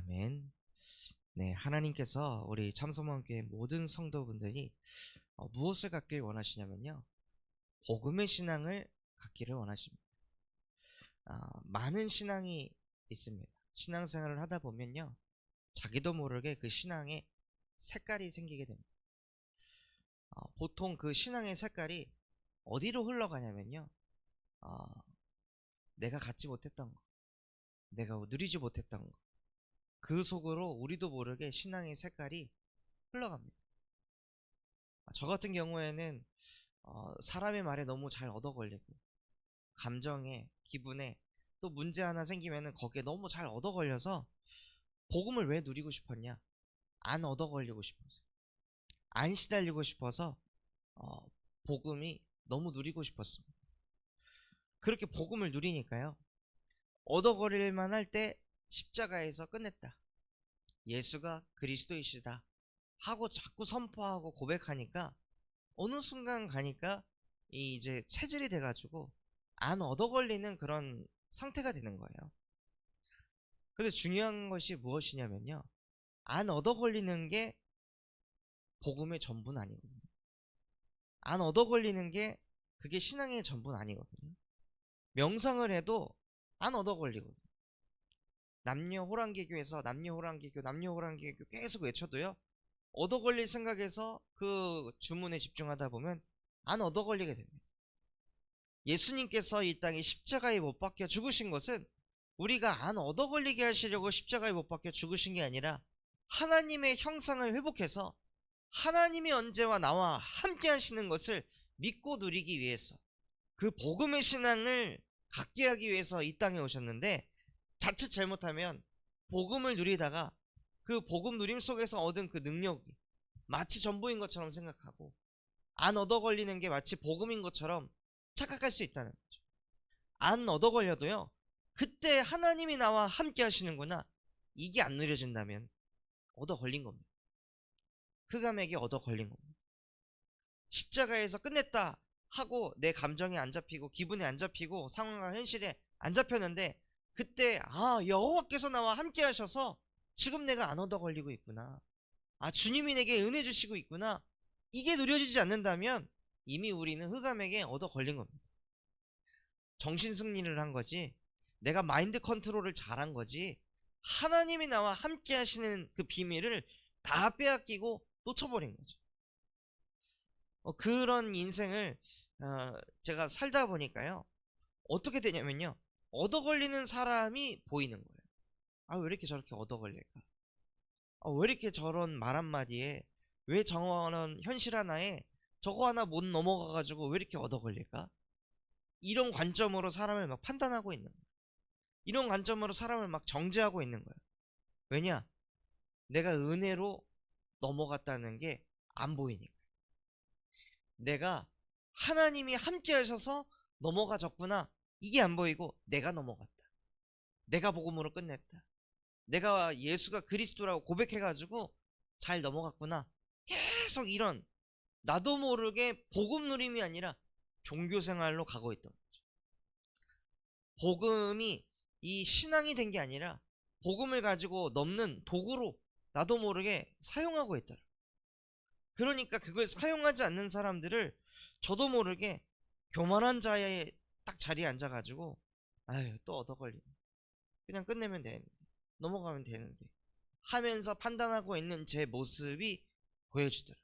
아멘. 네, 하나님께서 우리 참소망교회 모든 성도분들이 어, 무엇을 갖길 원하시냐면요. 복음의 신앙을 갖기를 원하십니다. 아, 많은 신앙이 있습니다. 신앙생활을 하다 보면요. 자기도 모르게 그 신앙에 색깔이 생기게 됩니다. 어, 보통 그 신앙의 색깔이 어디로 흘러가냐면요. 어, 내가 갖지 못했던 거, 내가 누리지 못했던 거, 그 속으로 우리도 모르게 신앙의 색깔이 흘러갑니다. 아, 저 같은 경우에는 어, 사람의 말에 너무 잘 얻어 걸리고 감정에 기분에 또 문제 하나 생기면은 거기에 너무 잘 얻어 걸려서 복음을 왜 누리고 싶었냐? 안 얻어 걸리고 싶어서 안 시달리고 싶어서 어, 복음이 너무 누리고 싶었습니다. 그렇게 복음을 누리니까요. 얻어 걸릴만 할 때 십자가에서 끝냈다. 예수가 그리스도이시다. 하고 자꾸 선포하고 고백하니까 어느 순간 가니까 이 이제 체질이 돼가지고 안 얻어 걸리는 그런 상태가 되는 거예요. 근데 중요한 것이 무엇이냐면요. 안 얻어 걸리는 게 복음의 전부는 아니거든요. 안 얻어 걸리는 게 그게 신앙의 전부는 아니거든요. 명상을 해도 안 얻어 걸리거든요. 남녀 호랑개교에서 남녀 호랑개교, 남녀 호랑개교 계속 외쳐도요. 얻어 걸릴 생각에서 그 주문에 집중하다 보면 안 얻어 걸리게 됩니다. 예수님께서 이 땅에 십자가에 못 박혀 죽으신 것은 우리가 안 얻어 걸리게 하시려고 십자가에 못 박혀 죽으신 게 아니라 하나님의 형상을 회복해서 하나님이 언제와 나와 함께 하시는 것을 믿고 누리기 위해서 그 복음의 신앙을 갖게 하기 위해서 이 땅에 오셨는데 자칫 잘못하면 복음을 누리다가 그 복음 누림 속에서 얻은 그 능력이 마치 전부인 것처럼 생각하고 안 얻어 걸리는 게 마치 복음인 것처럼 착각할 수 있다는 거죠. 안 얻어 걸려도요. 그때 하나님이 나와 함께 하시는구나. 이게 안 누려진다면 얻어 걸린 겁니다. 흑암에게 얻어 걸린 겁니다. 십자가에서 끝냈다 하고 내 감정이 안 잡히고 기분이 안 잡히고 상황과 현실에 안 잡혔는데 그때 아 여호와께서 나와 함께 하셔서 지금 내가 안 얻어 걸리고 있구나. 아 주님이 내게 은혜 주시고 있구나. 이게 누려지지 않는다면 이미 우리는 흑암에게 얻어 걸린 겁니다. 정신 승리를 한 거지. 내가 마인드 컨트롤을 잘한 거지. 하나님이 나와 함께 하시는 그 비밀을 다 빼앗기고 놓쳐버린 거죠. 어, 그런 인생을 어, 제가 살다 보니까요. 어떻게 되냐면요. 얻어 걸리는 사람이 보이는 거예요. 아, 왜 이렇게 저렇게 얻어 걸릴까? 아, 왜 이렇게 저런 말 한마디에 왜 저런 현실 하나에 저거 하나 못 넘어가가지고 왜 이렇게 얻어 걸릴까? 이런 관점으로 사람을 막 판단하고 있는 거예요. 이런 관점으로 사람을 막 정죄하고 있는 거예요. 왜냐? 내가 은혜로 넘어갔다는 게 안 보이니까. 내가 하나님이 함께 하셔서 넘어가졌구나. 이게 안 보이고 내가 넘어갔다. 내가 복음으로 끝냈다. 내가 예수가 그리스도라고 고백해가지고 잘 넘어갔구나. 계속 이런 나도 모르게 복음 누림이 아니라 종교 생활로 가고 있던 거죠. 복음이 이 신앙이 된 게 아니라 복음을 가지고 넘는 도구로 나도 모르게 사용하고 있더라. 그러니까 그걸 사용하지 않는 사람들을 저도 모르게 교만한 자의 딱 자리에 앉아가지고 아유 또 얻어 걸리네. 그냥 끝내면 되는데 넘어가면 되는데 하면서 판단하고 있는 제 모습이 보여주더라.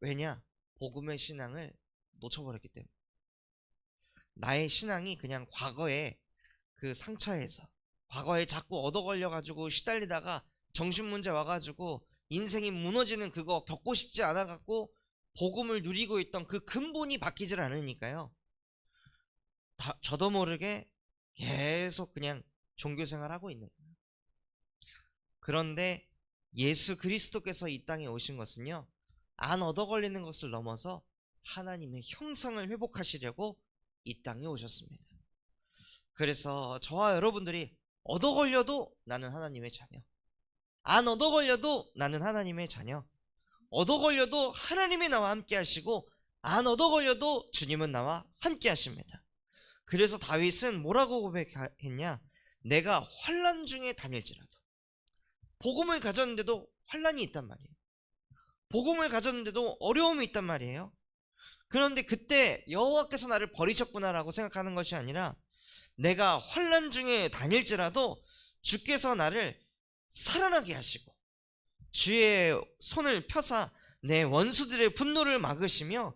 왜냐? 복음의 신앙을 놓쳐버렸기 때문에. 나의 신앙이 그냥 과거에 그 상처에서 과거에 자꾸 얻어 걸려가지고 시달리다가 정신 문제 와가지고 인생이 무너지는 그거 겪고 싶지 않아갖고 복음을 누리고 있던 그 근본이 바뀌질 않으니까요. 다, 저도 모르게 계속 그냥 종교 생활하고 있는 거예요. 그런데 예수 그리스도께서 이 땅에 오신 것은요. 안 얻어 걸리는 것을 넘어서 하나님의 형상을 회복하시려고 이 땅에 오셨습니다. 그래서 저와 여러분들이 얻어 걸려도 나는 하나님의 자녀. 안 얻어 걸려도 나는 하나님의 자녀. 얻어 걸려도 하나님이 나와 함께 하시고 안 얻어 걸려도 주님은 나와 함께 하십니다. 그래서 다윗은 뭐라고 고백했냐? 내가 환란 중에 다닐지라도 복음을 가졌는데도 환란이 있단 말이에요. 복음을 가졌는데도 어려움이 있단 말이에요. 그런데 그때 여호와께서 나를 버리셨구나라고 생각하는 것이 아니라 내가 환란 중에 다닐지라도 주께서 나를 살아나게 하시고 주의 손을 펴사 내 원수들의 분노를 막으시며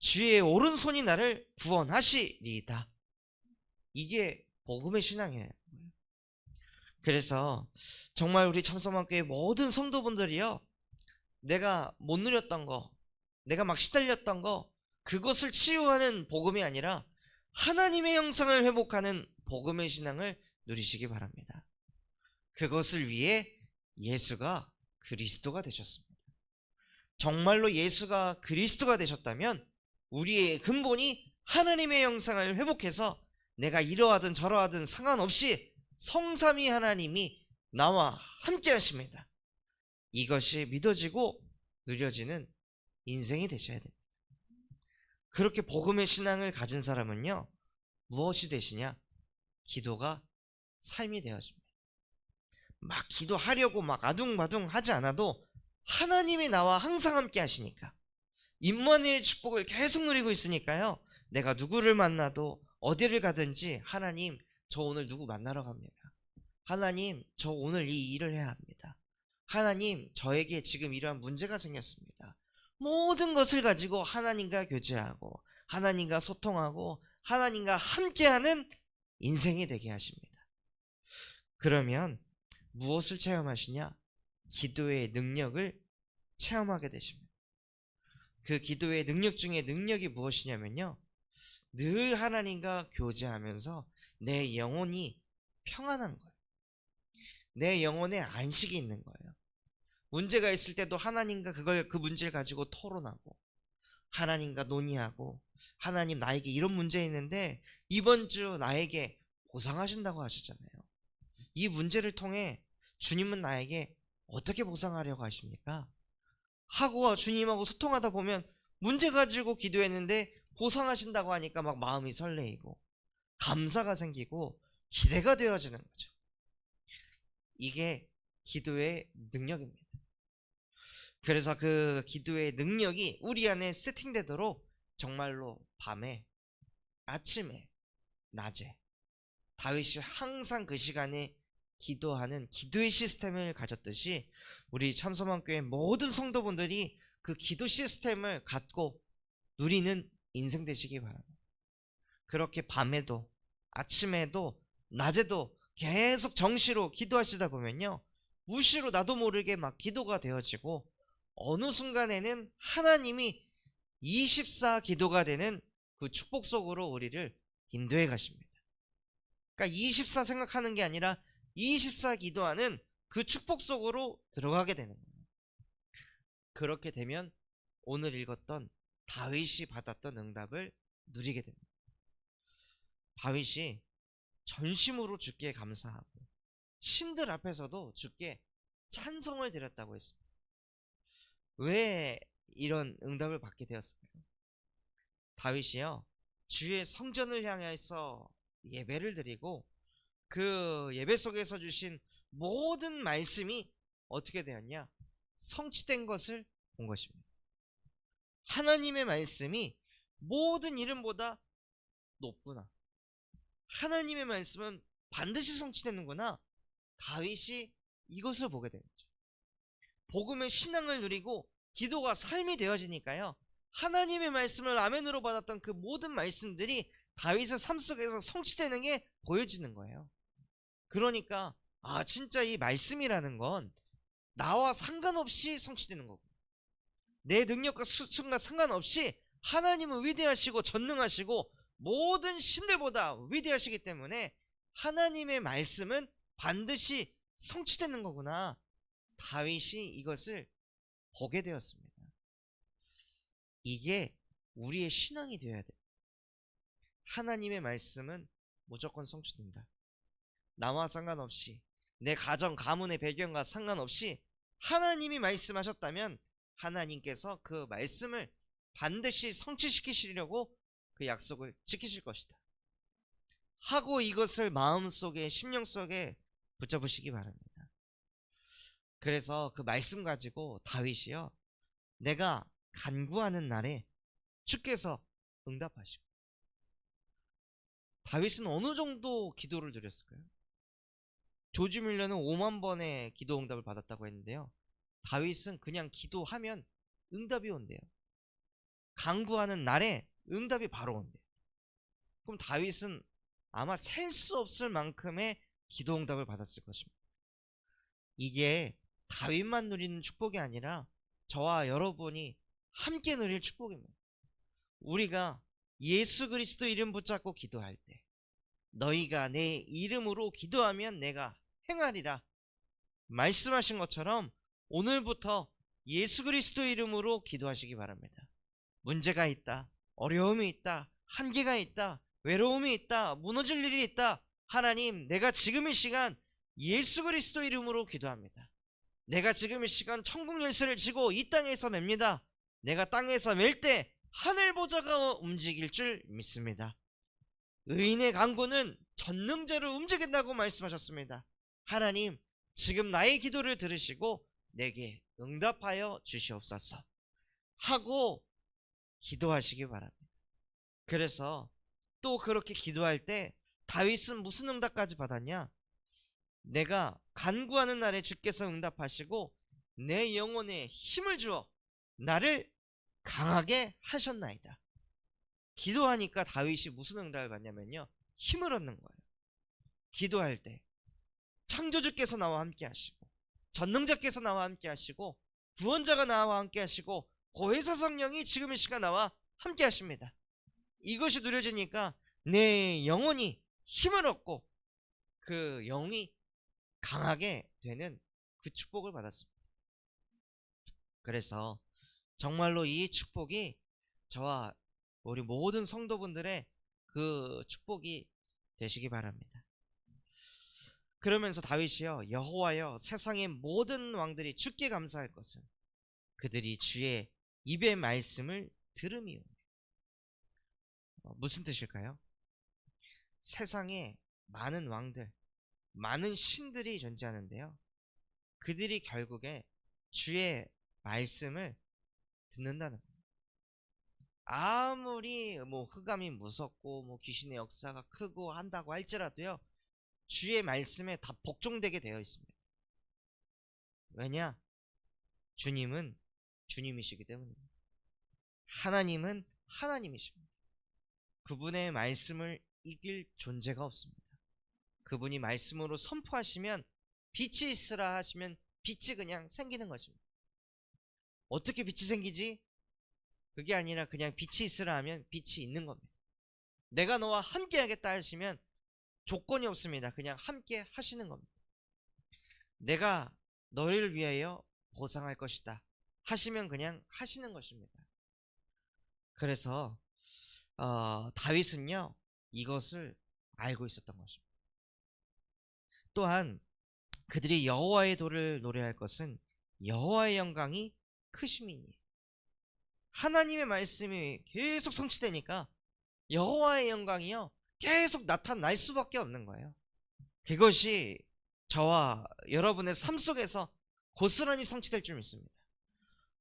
주의 오른손이 나를 구원하시리이다. 이게 복음의 신앙이에요. 그래서 정말 우리 참소만교회 모든 성도분들이요. 내가 못 누렸던 거, 내가 막 시달렸던 거, 그것을 치유하는 복음이 아니라 하나님의 형상을 회복하는 복음의 신앙을 누리시기 바랍니다. 그것을 위해 예수가 그리스도가 되셨습니다. 정말로 예수가 그리스도가 되셨다면 우리의 근본이 하나님의 형상을 회복해서 내가 이러하든 저러하든 상관없이 성삼위 하나님이 나와 함께 하십니다. 이것이 믿어지고 누려지는 인생이 되셔야 됩니다. 그렇게 복음의 신앙을 가진 사람은요, 무엇이 되시냐? 기도가 삶이 되어집니다. 막 기도하려고 막 아둥바둥 하지 않아도 하나님이 나와 항상 함께 하시니까 임마누엘 축복을 계속 누리고 있으니까요. 내가 누구를 만나도 어디를 가든지 하나님 저 오늘 누구 만나러 갑니다. 하나님 저 오늘 이 일을 해야 합니다. 하나님 저에게 지금 이러한 문제가 생겼습니다. 모든 것을 가지고 하나님과 교제하고 하나님과 소통하고 하나님과 함께하는 인생이 되게 하십니다. 그러면 무엇을 체험하시냐? 기도의 능력을 체험하게 되십니다. 그 기도의 능력 중에 능력이 무엇이냐면요. 늘 하나님과 교제하면서 내 영혼이 평안한 거예요. 내 영혼에 안식이 있는 거예요. 문제가 있을 때도 하나님과 그걸 그 문제를 가지고 토론하고 하나님과 논의하고 하나님 나에게 이런 문제 있는데 이번 주 나에게 보상하신다고 하셨잖아요. 이 문제를 통해 주님은 나에게 어떻게 보상하려고 하십니까? 하고 주님하고 소통하다 보면 문제 가지고 기도했는데 보상하신다고 하니까 막 마음이 설레이고 감사가 생기고 기대가 되어지는 거죠. 이게 기도의 능력입니다. 그래서 그 기도의 능력이 우리 안에 세팅되도록 정말로 밤에, 아침에, 낮에 다윗이 항상 그 시간에 기도하는 기도의 시스템을 가졌듯이 우리 참소만교회 모든 성도분들이 그 기도 시스템을 갖고 누리는 인생 되시기 바랍니다. 그렇게 밤에도 아침에도 낮에도 계속 정시로 기도하시다 보면요. 무시로 나도 모르게 막 기도가 되어지고 어느 순간에는 하나님이 24 기도가 되는 그 축복 속으로 우리를 인도해 가십니다. 그러니까 24 생각하는 게 아니라 24 기도하는 그 축복 속으로 들어가게 되는 거예요. 그렇게 되면 오늘 읽었던 다윗이 받았던 응답을 누리게 됩니다. 다윗이 전심으로 주께 감사하고 신들 앞에서도 주께 찬송을 드렸다고 했습니다. 왜 이런 응답을 받게 되었을까요? 다윗이요 주의 성전을 향해서 예배를 드리고 그 예배 속에서 주신 모든 말씀이 어떻게 되었냐? 성취된 것을 본 것입니다. 하나님의 말씀이 모든 이름보다 높구나. 하나님의 말씀은 반드시 성취되는구나. 다윗이 이것을 보게 되는 거죠. 복음의 신앙을 누리고 기도가 삶이 되어지니까요. 하나님의 말씀을 아멘으로 받았던 그 모든 말씀들이 다윗의 삶 속에서 성취되는 게 보여지는 거예요. 그러니까 아 진짜 이 말씀이라는 건 나와 상관없이 성취되는 거고 내 능력과 수준과 상관없이 하나님은 위대하시고 전능하시고 모든 신들보다 위대하시기 때문에 하나님의 말씀은 반드시 성취되는 거구나. 다윗이 이것을 보게 되었습니다. 이게 우리의 신앙이 되어야 돼. 하나님의 말씀은 무조건 성취된다. 나와 상관없이 내 가정 가문의 배경과 상관없이 하나님이 말씀하셨다면 하나님께서 그 말씀을 반드시 성취시키시려고 그 약속을 지키실 것이다. 하고 이것을 마음속에 심령 속에 붙잡으시기 바랍니다. 그래서 그 말씀 가지고 다윗이요. 내가 간구하는 날에 주께서 응답하시고 다윗은 어느 정도 기도를 드렸을까요? 조지 밀러는 5만 번의 기도 응답을 받았다고 했는데요. 다윗은 그냥 기도하면 응답이 온대요. 간구하는 날에 응답이 바로 온대요. 그럼 다윗은 아마 셀 수 없을 만큼의 기도 응답을 받았을 것입니다. 이게 다윗만 누리는 축복이 아니라 저와 여러분이 함께 누릴 축복입니다. 우리가 예수 그리스도 이름 붙잡고 기도할 때 너희가 내 이름으로 기도하면 내가 행하리라 말씀하신 것처럼 오늘부터 예수 그리스도 이름으로 기도하시기 바랍니다. 문제가 있다. 어려움이 있다. 한계가 있다. 외로움이 있다. 무너질 일이 있다. 하나님, 내가 지금 이 시간 예수 그리스도 이름으로 기도합니다. 내가 지금 이 시간 천국 열쇠를 쥐고 이 땅에서 맵니다. 내가 땅에서 맬 때 하늘 보좌가 움직일 줄 믿습니다. 의인의 강구는 전능자를 움직인다고 말씀하셨습니다. 하나님, 지금 나의 기도를 들으시고 내게 응답하여 주시옵소서. 하고 기도하시기 바랍니다. 그래서 또 그렇게 기도할 때 다윗은 무슨 응답까지 받았냐? 내가 간구하는 날에 주께서 응답하시고 내 영혼에 힘을 주어 나를 강하게 하셨나이다. 기도하니까 다윗이 무슨 응답을 받냐면요. 힘을 얻는 거예요. 기도할 때 창조주께서 나와 함께 하시고 전능자께서 나와 함께 하시고 구원자가 나와 함께 하시고 고해사 성령이 지금 이 시간 나와 함께 하십니다. 이것이 누려지니까 내 영혼이 힘을 얻고 그 영이 강하게 되는 그 축복을 받았습니다. 그래서 정말로 이 축복이 저와 우리 모든 성도분들의 그 축복이 되시기 바랍니다. 그러면서 다윗이요 여호와여 세상의 모든 왕들이 주께 감사할 것은 그들이 주의 입의 말씀을 들음이요. 어, 무슨 뜻일까요? 세상에 많은 왕들, 많은 신들이 존재하는데요. 그들이 결국에 주의 말씀을 듣는다는 거예요. 아무리 뭐 흑암이 무섭고 뭐 귀신의 역사가 크고 한다고 할지라도요. 주의 말씀에 다 복종되게 되어 있습니다. 왜냐? 주님은 주님이시기 때문입니다. 하나님은 하나님이십니다. 그분의 말씀을 이길 존재가 없습니다. 그분이 말씀으로 선포하시면 빛이 있으라 하시면 빛이 그냥 생기는 것입니다. 어떻게 빛이 생기지? 그게 아니라 그냥 빛이 있으라 하면 빛이 있는 겁니다. 내가 너와 함께 하겠다 하시면 조건이 없습니다. 그냥 함께 하시는 겁니다. 내가 너희를 위하여 보상할 것이다. 하시면 그냥 하시는 것입니다. 그래서 어, 다윗은요 이것을 알고 있었던 것입니다. 또한 그들이 여호와의 도를 노래할 것은 여호와의 영광이 크심이니 하나님의 말씀이 계속 성취되니까 여호와의 영광이요 계속 나타날 수밖에 없는 거예요. 그것이 저와 여러분의 삶 속에서 고스란히 성취될 줄 믿습니다.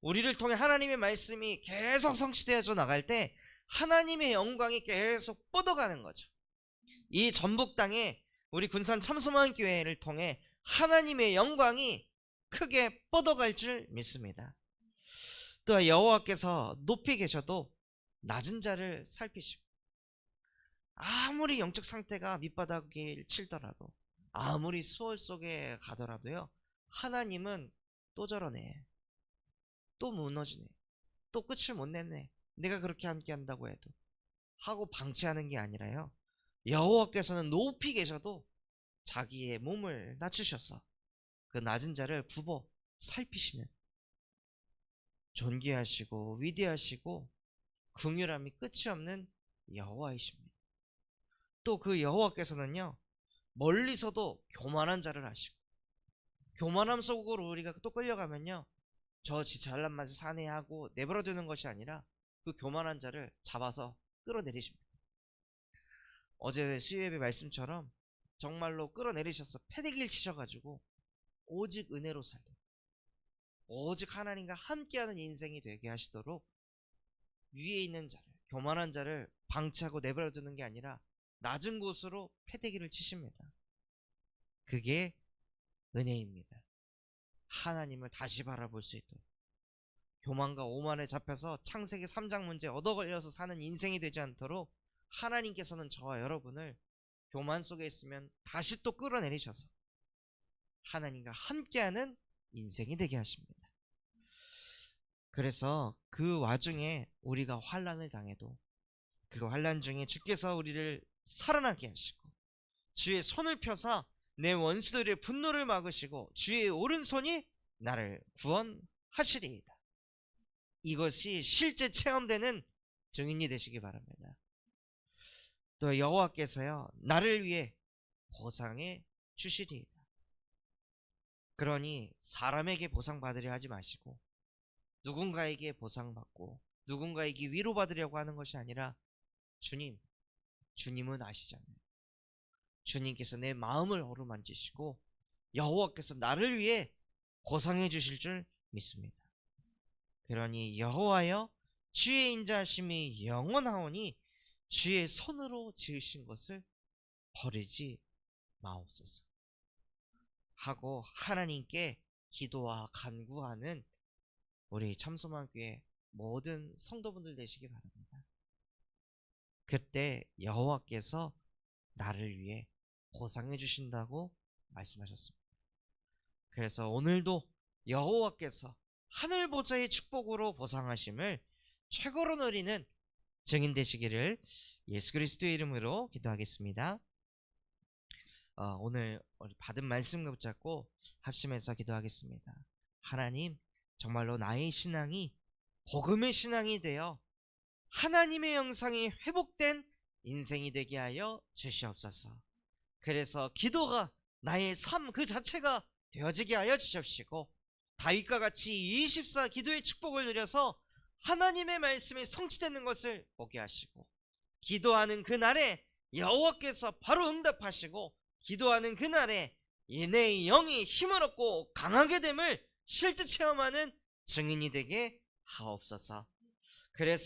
우리를 통해 하나님의 말씀이 계속 성취되어져 나갈 때 하나님의 영광이 계속 뻗어가는 거죠. 이 전북 땅에 우리 군산 참소만 교회를 통해 하나님의 영광이 크게 뻗어갈 줄 믿습니다. 또 여호와께서 높이 계셔도 낮은 자를 살피시고 아무리 영적 상태가 밑바닥을 치더라도 아무리 수월 속에 가더라도요 하나님은 또 저러네. 또 무너지네. 또 끝을 못 냈네. 내가 그렇게 함께 한다고 해도. 하고 방치하는 게 아니라요. 여호와께서는 높이 계셔도 자기의 몸을 낮추셔서 그 낮은 자를 굽어 살피시는 존귀하시고 위대하시고 긍휼함이 끝이 없는 여호와이십니다. 또 그 여호와께서는요 멀리서도 교만한 자를 하시고 교만함 속으로 우리가 또 끌려가면요 저 지 잘난 맛을 사내하고 내버려 두는 것이 아니라 그 교만한 자를 잡아서 끌어내리십니다. 어제 수요예배 말씀처럼 정말로 끌어내리셔서 패대기를 치셔가지고 오직 은혜로 살도록 오직 하나님과 함께하는 인생이 되게 하시도록 위에 있는 자를 교만한 자를 방치하고 내버려 두는 게 아니라 낮은 곳으로 패대기를 치십니다. 그게 은혜입니다. 하나님을 다시 바라볼 수 있도록 교만과 오만에 잡혀서 창세기 3장 문제 얻어 걸려서 사는 인생이 되지 않도록 하나님께서는 저와 여러분을 교만 속에 있으면 다시 또 끌어내리셔서 하나님과 함께하는 인생이 되게 하십니다. 그래서 그 와중에 우리가 환란을 당해도 그 환란 중에 주께서 우리를 살아나게 하시고 주의 손을 펴사 내 원수들의 분노를 막으시고 주의 오른손이 나를 구원하시리이다. 이것이 실제 체험되는 증인이 되시기 바랍니다. 또 여호와께서요 나를 위해 보상해 주시리이다. 그러니 사람에게 보상받으려 하지 마시고 누군가에게 보상받고 누군가에게 위로받으려고 하는 것이 아니라 주님, 주님은 아시잖아요. 주님께서 내 마음을 어루만지시고 여호와께서 나를 위해 보상해 주실 줄 믿습니다. 그러니 여호와여 주의 인자하심이 영원하오니 주의 손으로 지으신 것을 버리지 마옵소서. 하고 하나님께 기도와 간구하는 우리 참소만교회 모든 성도분들 되시기 바랍니다. 그때 여호와께서 나를 위해 보상해 주신다고 말씀하셨습니다. 그래서 오늘도 여호와께서 하늘 보좌의 축복으로 보상하심을 최고로 누리는 증인 되시기를 예수 그리스도의 이름으로 기도하겠습니다. 어, 오늘 받은 말씀과 붙잡고 합심해서 기도하겠습니다. 하나님, 정말로 나의 신앙이 복음의 신앙이 되어 하나님의 영상이 회복된 인생이 되게 하여 주시옵소서. 그래서 기도가 나의 삶 그 자체가 되어지게 하여 주십시고 다윗과 같이 24 기도의 축복을 누려서 하나님의 말씀이 성취되는 것을 보게 하시고 기도하는 그날에 여호와께서 바로 응답하시고 기도하는 그날에 내 영이 힘을 얻고 강하게 됨을 실제 체험하는 증인이 되게 하옵소서. 그래서